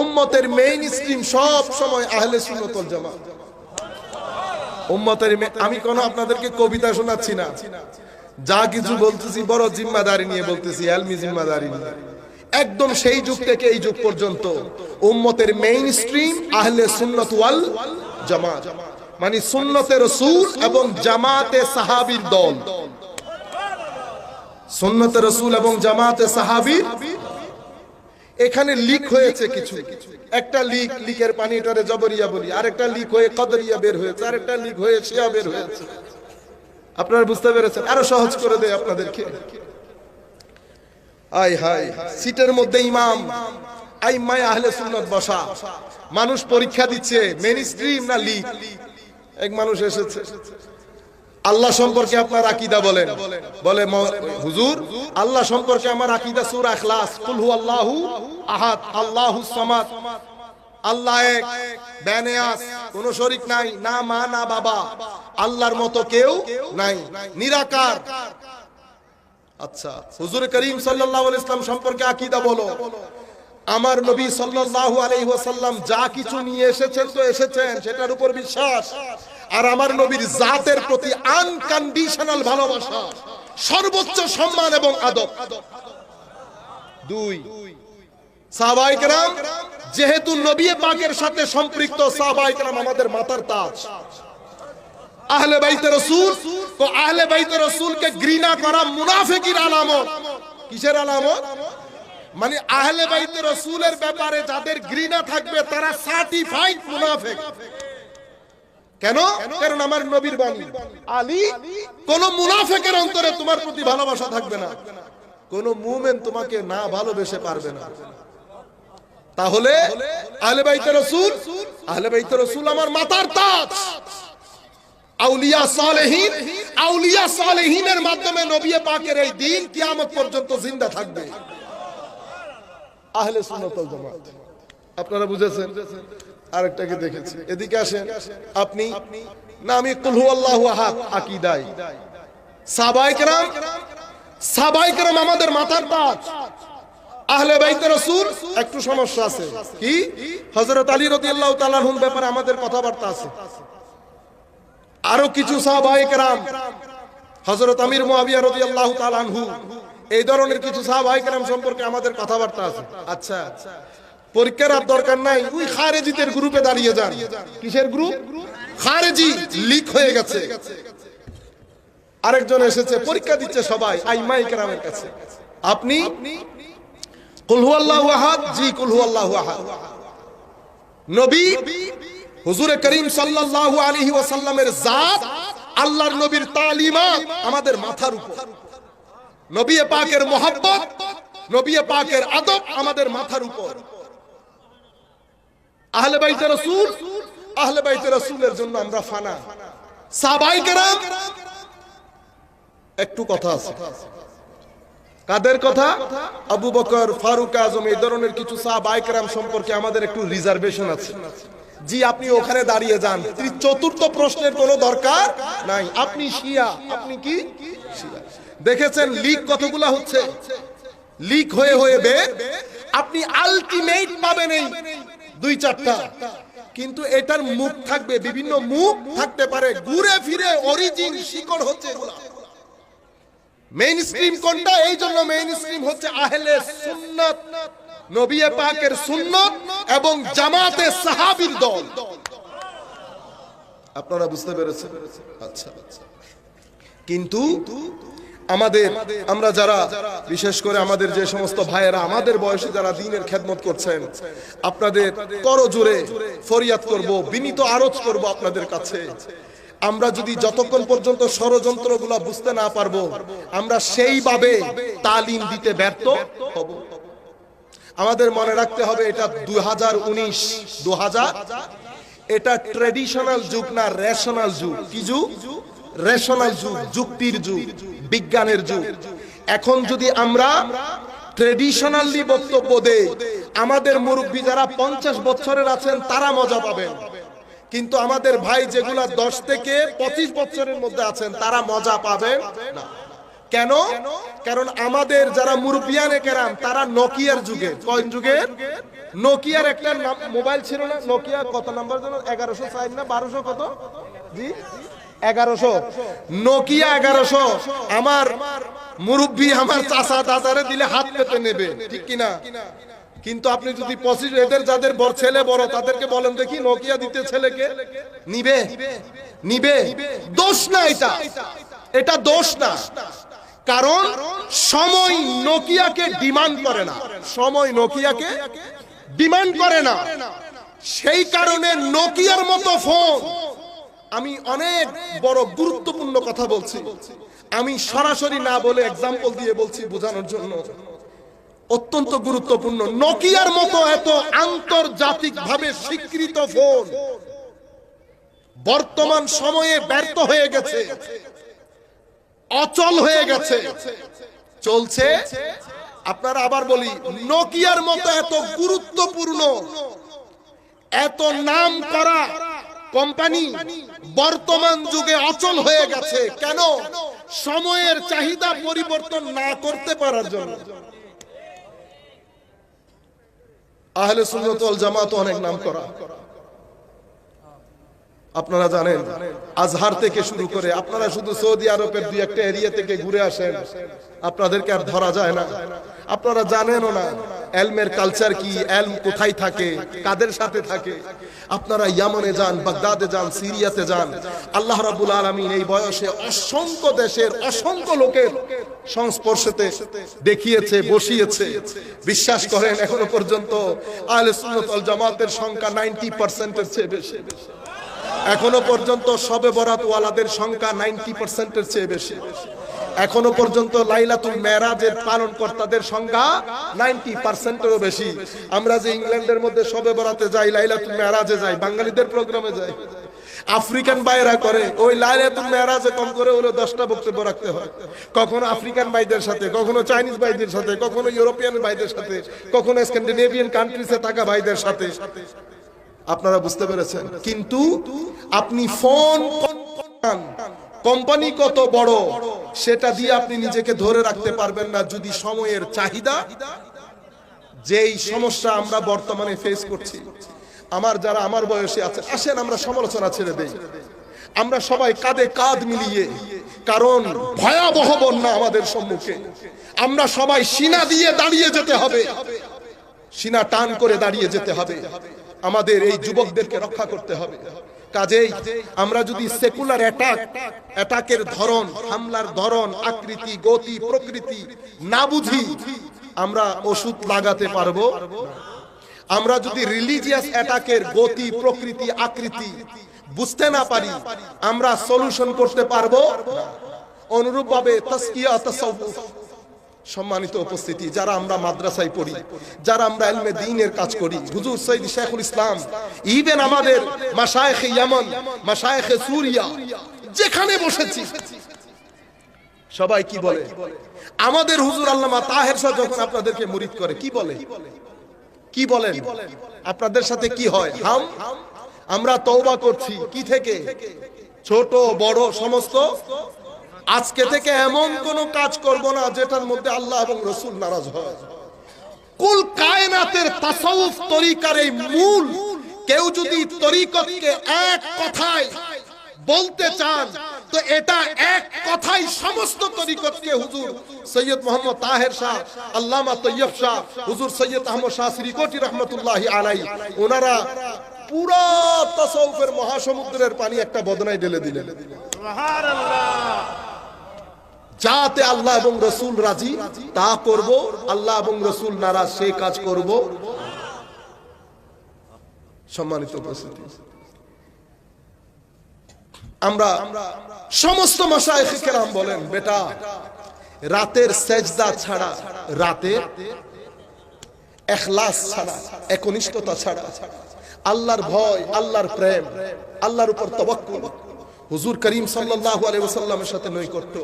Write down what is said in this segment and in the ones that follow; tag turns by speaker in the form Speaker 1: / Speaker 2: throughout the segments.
Speaker 1: উম্মতের main stream সব সময় আহলে সুন্নতল জামাত। উম্মতের আমি কোনো আপনাদেরকে কবিতা শোনাচ্ছি না। যা কিছু বলতেছি বড় জিম্মাদারি নিয়ে বলতেছি আলমি জিম্মাদারি নিয়ে। একদম সেই যুগ থেকে এই যুগ পর্যন্ত উম্মতের মেইন স্ট্রিম আহলে সুন্নত ওয়াল জামাত। মানে সুন্নতে রসুল এবং জামাতে সাহাবীর দল। সুন্নতে রসুল এবং জামাতে সাহাবীর এখানে লিক হয়েছে কিছু। একটা লিক লিকের পানি পানিটারে জবরিয়া বলি। আরেকটা লিক হয়ে কদরিয়া বের হয়েছে। আরেকটা লিক হয়ে শিয়া বের হয়েছে। আপনারা বুঝতে পেরেছেন? আরও সহজ করে দেয় আপনাদেরকে। আই হাই সিটের মধ্যে ইমাম। আই মাই আহলে সুন্নত বসা। মানুষ পরীক্ষা দিচ্ছে, মেন স্ট্রিম না লিক এক মানুষ এসেছে। আল্লাহ সম্পর্কে আপনার আকীদা বলেন। বলে হুজুর, আল্লাহ সম্পর্কে আমার আকীদা সূরা ইখলাস। কুল হু আল্লাহু আহাদ, আল্লাহু সামাদ। আল্লাহ এক বেনেয়াস কোন শরীক নাই, না মা, না বাবা। আল্লাহর মতো কেউ নাই, নিরাকার। আচ্ছা হুজুর করিম সাল্লাল্লাহু আলাইহি ইসলাম সম্পর্কে আকীদা বলো। আমার নবী সাল্লাল্লাহু আলাইহি ওয়াসাল্লাম যা কিছু নিয়ে এসেছেন তো এসেছেন, সেটার উপর বিশ্বাস। আর আমার নবীর জাতের প্রতি আনকন্ডিশনাল ভালোবাসা, সর্বোচ্চ সম্মান এবং আদব। দুই, সাহাবাই কেরাম, যেহেতু নবী পাকের সাথে সম্পৃক্ত, সাহাবাই কেরাম আমাদের মাতার তাজ। আহলে বাইতে রসুল, তো আহলে বাইতে রসুলকে ঘৃণা করা মুনাফিকির আলামত। কিসের আলামত? মানে আহলে বাইতে রসুলের ব্যাপারে যাদের ঘৃণা থাকবে, তারা সার্টিফাইড মুনাফিক। কেন? কারণ আমার নবীর বাণী। আলী, কোন মুনাফিকের অন্তরে তোমার প্রতি ভালোবাসা থাকবে না। কোন মুমেন তোমাকে না ভালোবেসে পারবে না। তাহলে আহলে বাইতে রসুল, আহলে বাইতে রসুল আমার মাতার তাজ। আউলিয়া সালেহীন, আউলিয়া সালেহীনের মাধ্যমে নবী পাকের এই দিন কিয়ামত পর্যন্ত জিন্দা থাকবে। আহলে সুন্নাত জামাত। আপনারা বুঝেছেন? আরেকটাকে দেখেছি। এদিকে আসেন, আপনি, না, আমি কুল হুয়াল্লাহু আহাদ, আকীদাই। সাহাবায়ে কেরাম আমাদের মাথার আহলে বাইতে রাসূল, একটু সমস্যা আছে। কি? হযরত আলী রাদিয়াল্লাহু তাআলার ব্যাপারে আমাদের কথাবার্তা আছে। আরও কিছু সাহাবায়ে কেরাম হযরত আমির মুয়াবিয়া রাদিয়াল্লাহু তাআলা আনহু। এই ধরনের কিছু সাহাবায়ে কেরাম সম্পর্কে আমাদের কথাবার্তা আছে। আচ্ছা পরীক্ষার আর দরকার নাই। ওই খারেজিদের গ্রুপে দাঁড়িয়ে যান। কিসের গ্রুপ? খারেজি লিক হয়ে গেছে। আরেকজন এসেছে, পরীক্ষা দিচ্ছে সবাই কাছে। আপনি? কুল হুয়াল্লাহু আহাদ? জি, কুল হুয়াল্লাহু আহাদ। নবী, হুজুরে করিম সাল্লাল্লাহু আলাইহি ওয়াসাল্লামের জাত, আল্লাহর নবীর আমাদের মাথার উপর। নবী পাকের মোহাব্বত, নবী পাকের আদব আমাদের মাথার উপর। আহলে বাইতে রাসূল, আহলে বাইতে রাসূলের জন্য আমরা ফানা। সাহাবায়ে কেরাম একটু কথা আছে। কাদের কথা? আবু বকর, ফারুক আজম, এই ধরনের কিছু সাহাবায়ে কেরাম সম্পর্কে আমাদের একটু রিজার্ভেশন আছে। জি, আপনি ওখানে দাঁড়িয়ে যান। ত্রি- চতুর্থ প্রশ্নের কোনো দরকার নাই। আপনি শিয়া, আপনি কি। দেখেছেন লিক কতগুলা হচ্ছে? লিক হয়ে হয়ে বে, আপনি আলটিমেট পাবেন এই দুই চারটা। কিন্তু এটার মুখ থাকবে, বিভিন্ন মুখ থাকতে পারে। ঘুরে ফিরে অরিজিন শিকড় হচ্ছে মেইন স্ট্রিম কোনটা? এই জন্য মেইন স্ট্রিম হচ্ছে আহলে সুন্নাত, নবী পাকের সুন্নত এবং জামাতে সাহাবীর দল। আপনারা বুঝতে পেরেছেন? আচ্ছা আচ্ছা। কিন্তু আমাদের, আমরা যারা, বিশেষ করে আমাদের যে সমস্ত ভাইয়েরা, আমাদের বয়সে যারা দিনের খেদমত করছেন, আপনাদের করজোরে ফরিয়াদ করব, বিনীত আরজ করব আপনাদের কাছে। আমরা যদি যতক্ষণ পর্যন্ত ষড়যন্ত্রগুলো বুঝতে না পারব, আমরা সেইভাবে তালিম দিতে ব্যর্থ হব। আমাদের মনে রাখতে হবে, এটা দুই হাজার উনিশ দু এটা ট্রেডিশনাল যুগ না রেশনাল যুগ। কি যুগ? রেশনাল যুগ, যুক্তির যুগ, বিজ্ঞানের যুগ। এখন যদি আমরা ট্রেডিশনালি বক্তব্য দেই, আমাদের মুরব্বী যারা পঞ্চাশ বছরের আছেন, তারা মজা পাবেন। কিন্তু আমাদের ভাই যেগুলা দশ থেকে পঁচিশ বছরের মধ্যে আছেন, তারা মজা পাবেন কেন? কারণ আমাদের যারা মুরব্বিয়ানে কেরাম তারা নোকিয়ার যুগে। কোন যুগের নোকিয়ার একটা মোবাইল ছিল না? নোকিয়া কত নাম্বার যেন? এগারোশো চার না বারোশো কত? জি? এগারোশো। নোকিয়া এগারোশো। আমার মুরব্বী আমার চাষা দাদারে দিলে হাত পেতে নেবে, ঠিক কিনা? কিন্তু আপনি যদি পঁচিশ এদের যাদের বড় ছেলে বড়, তাদেরকে বলেন দেখি নোকিয়া দিতে ছেলেকে। নিবে? নিবে? দোষ না এটা। এটা দোষ না। কারণ সময় নোকিয়াকে ডিমান্ড করে না। সময় নোকিয়াকে ডিমান্ড করে না। সেই কারণে নোকিয়ার মতো ফোন আমি অনেক বড় গুরুত্বপূর্ণ কথা বলছি। আমি সরাসরি না বলে এক্সাম্পল দিয়ে বলছি বোঝানোর জন্য। অত্যন্ত গুরুত্বপূর্ণ। নোকিয়ার মতো এত আন্তর্জাতিক ভাবে স্বীকৃত ফোন বর্তমান সময়ে ব্যর্থ হয়ে গেছে। অচল হয়ে গেছে। চলছে? আপনারা আবার বলি, নোকিয়ার মতো এত গুরুত্বপূর্ণ, এত নাম করা কোম্পানি বর্তমান যুগে অচল হয়ে গেছে। কেন? সময়ের চাহিদা পরিবর্তন না করতে পারার জন্য। আহলে সুন্নত জামাত অনেক নাম করা আপনারা জানেন, আজহার থেকে শুরু করে আপনারা শুধু সৌদি আরবের দুই একটা এরিয়া থেকে ঘুরে আসেন, আপনাদেরকে আর ধরা যায় না। আপনারা জানেনও না, এলমের কালচার কি, এলম কোথায় থাকে, কাদের সাথে থাকে। আপনারা ইয়ামনে যান, বাগদাদে যান, সিরিয়াতে যান। আল্লাহ রাব্বুল আলামিন এই বয়সে অসংখ্য দেশের অসংখ্য লোকের সংস্পর্শতে দেখিয়েছে, বসিয়েছে। বিশ্বাস করেন, এখনও পর্যন্ত আহলে সুন্নাত জামাতের সংখ্যা 90% এর চেয়ে বেশি। এখনও পর্যন্ত সবে বরাত ওয়ালাদের সংখ্যা নাইনটি পার্সেন্টের চেয়ে বেশি। এখনও পর্যন্ত লাইলাতুল মেরাজের পালন কর্তাদের সংখ্যা নাইনটি পার্সেন্টেরও বেশি। আমরা যে ইংল্যান্ডের মধ্যে সবে বরাতে যাই, লাইলাতুল মেরাজে যাই, বাঙালিদের প্রোগ্রামে যাই, আফ্রিকান বাইরা করে, ওই লাইলাতুল মেরাজে কম করে হলো দশটা বক্তব্য রাখতে হয়। কখনো আফ্রিকান ভাইদের সাথে, কখনো চাইনিজ ভাইদের সাথে, কখনো ইউরোপিয়ান ভাইদের সাথে, কখনো স্ক্যান্ডিনেভিয়ান কান্ট্রিজে থাকা ভাইদের সাথে। আপনারা বুঝতে পেরেছেন। কিন্তু আপনি ফোন কোম্পানি কত বড়, সেটা দিয়ে আপনি নিজেকে ধরে রাখতে পারবেন না যদি সময়ের চাহিদা, যেই সমস্যা আমরা বর্তমানে ফেস করছি। আমার যারা আমার বয়সে আছে, আসেন আমরা সমালোচনা ছেড়ে দেই। আমরা সবাই কাঁধে কাঁধ মিলিয়ে, কারণ ভয়াবহ বন্যা আমাদের সম্মুখে। আমরা সবাই সিনা দিয়ে দাঁড়িয়ে যেতে হবে। সিনা টান করে দাঁড়িয়ে যেতে হবে। আমাদের এই যুবকদেরকে রক্ষা করতে হবে। কাজেই আমরা যদি সেকুলার অ্যাটাক অ্যাটাকের ধরন, হামলার ধরন, আকৃতি, গতি, প্রকৃতি না বুঝি, আমরা ওষুধ লাগাতে পারব। আমরা যদি রিলিজিয়াস অ্যাটাকের গতি, প্রকৃতি, আকৃতি বুঝতে না পারি, আমরা সলিউশন করতে পারব। অনুরূপভাবে তাসকিয়া, তাসাউফ। সম্মানিত উপস্থিতি, যারা আমরা মাদ্রাসায় পড়ি, যারা আমরা এলমে দিনের কাজ করি, হুজুর সৈয়দ শেখুল ইসলাম ইভেন আমাদের মাশায়েখে ইয়ামান সুরিয়া, যেখানে বসেছি, সবাই কি বলে? আমাদের হুজুর আল্লামা তাহের শাহ যখন আপনাদেরকে মুরিদ করে, কি বলে? কি বলেন? আপনাদের সাথে কি হয়? হাম? আমরা তওবা করছি, কি থেকে? ছোট, বড়, সমস্ত আজকে থেকে এমন কোন কাজ করব না যেটার মধ্যে আল্লাহ এবং রসুল নারাজ হয়। কুল কায়নাতের তাসাউফ তরিকার এই মূল কেউ যদি তরিকতকে এক কথায় বলতে চান তো এটা এক কথাই সমস্ত তরিকতকে হুজুর সৈয়দ মোহাম্মদ তাহের শাহ আল্লামা তৈয়ব শাহ হুজুর সৈয়দ আহমদ শাহ শ্রীকোটি রহমতুল্লাহ আলাই ওনারা পুরো তাসাউফের মহাসমুদ্রের পানি একটা বদনায় ঢেলে দিলেন। যাতে আল্লাহ এবং রসুল রাজি, তা করব, আল্লাহ এবং রসুল নারাজ সেই কাজ করব। সম্মানিত উপস্থিতি। আমরা সমস্ত মাসায়েখ কেরাম বলেন, বেটা, রাতের সেজদা ছাড়া রাতের এখলাস ছাড়া, একনিষ্ঠতা ছাড়া, আল্লাহর ভয়, আল্লাহর প্রেম, আল্লাহর উপর তবাক্কুল হুজুর করিম সাল্লাল্লাহু আলাইহি ওয়াসাল্লামের সাথে নৈকট্য।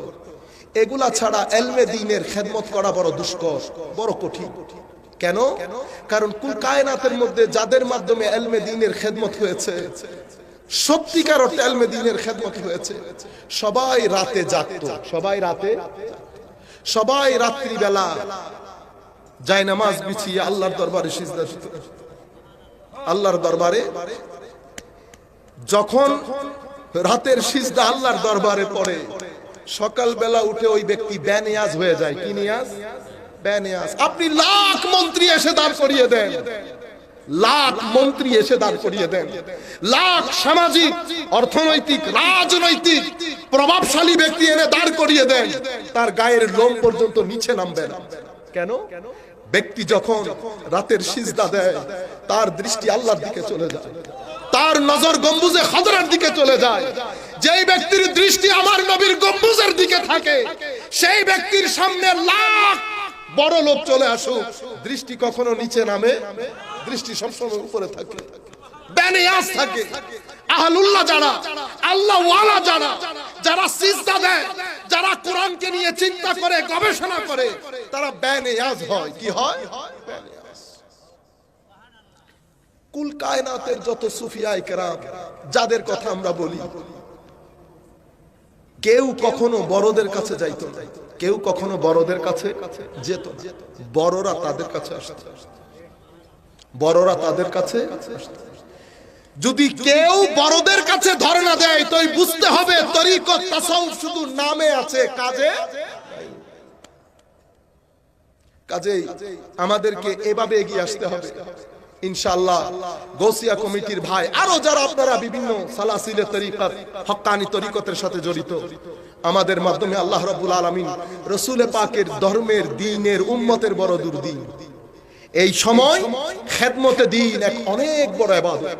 Speaker 1: এগুলা ছাড়া এলমে দিনের খেদমত করা বড় দুষ্কর, বড় কঠিন। কেন? কারণ কুল কায়নাতের মধ্যে যাদের মাধ্যমে এলমে দিনের খেদমত হয়েছে, সত্যিকার অর্থে এলমে দিনের খেদমত হয়েছে। সবাই রাতে জাগতো, সবাই রাতে, সবাই রাত্রিবেলা যায় নামাজ বিছিয়ে আল্লাহর দরবারে আল্লাহর দরবারে, যখন রাতের সিজদা আল্লাহর দরবারে পড়ে সকালবেলা উঠে ওই ব্যক্তি ব্যানিয়াজ হয়ে যায়। কি নিয়াজ? ব্যানিয়াজ আপনি লাখ মন্ত্রী এসে দাঁড় করিয়ে দেন। লাখ মন্ত্রী এসে দাঁড় করিয়ে দেন। লাখ সামাজিক, অর্থনৈতিক, রাজনৈতিক, প্রভাবশালী ব্যক্তি এনে দাঁড় করিয়ে দেন। তার গায়ের লোম পর্যন্ত নিচে নামবে না। কেন? ব্যক্তি যখন রাতের সিজদা দেয়, তার দৃষ্টি আল্লাহর দিকে চলে যায়। তার নজর গম্বুজে খাদরার দিকে চলে যায়। যেই ব্যক্তির দৃষ্টি আমার নবীর গম্বুজের দিকে থাকে, সেই ব্যক্তির সামনে লাখ বড় লোক চলে আসুক। দৃষ্টি কখনো নিচে নামে, দৃষ্টি সবসময় উপরে থাকে। বেনিয়াজ থাকে। আহলুল্লাহ যারা আল্লাহ যারা দেয়, যারা কোরআনকে নিয়ে চিন্তা করে, গবেষণা করে, তারা বেনিয়াজ হয়। কি হয়। কুল কায়নাতের যত সুফিয়ায় কেরাম, যাদের কথা আমরা বলি, কেউ কখনো বড়দের কাছে যাইতো কেউ কখনো বড়দের কাছে যেত বড়রা তাদের কাছে আসত। বড়রা তাদের কাছে যদি কেউ বড়দের কাছে ধর্ণা দেয়, তো বুঝতে হবে তরিকত শুধু নামে আছে, কাজে কাজেই আমাদেরকে এভাবে এগিয়ে আসতে হবে। ইনশাআল্লাহ গৌসিয়া কমিটির ভাই, আরও যারা আপনারা বিভিন্ন সালাসিলে তরিকত হক্কানি তরিকতের সাথে জড়িত, আমাদের মাধ্যমে আল্লাহ রাব্বুল আলামিন রসুলে পাকের ধর্মের, দিনের, উম্মতের বড় দুর্দিন এই সময় খেদমতে দিন এক অনেক বড় ইবাদত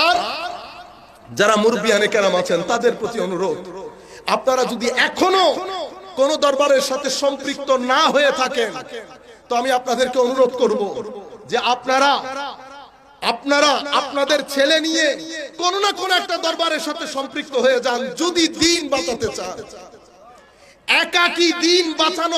Speaker 1: আর যারা মুরব্বিয়ানে কেরাম আছেন, তাদের প্রতি অনুরোধ, আপনারা যদি এখনও কোন দরবারের সাথে সম্পৃক্ত না হয়ে থাকেন, তো আমি আপনাদেরকে অনুরোধ করব যে আপনারা আপনারা আপনাদের ছেলে নিয়ে কোন না কোন একটা দরবারের সাথে সম্পৃক্ত হয়ে যান, যদি দিন বাঁচাতে চান। একাকি দিন বাঁচানো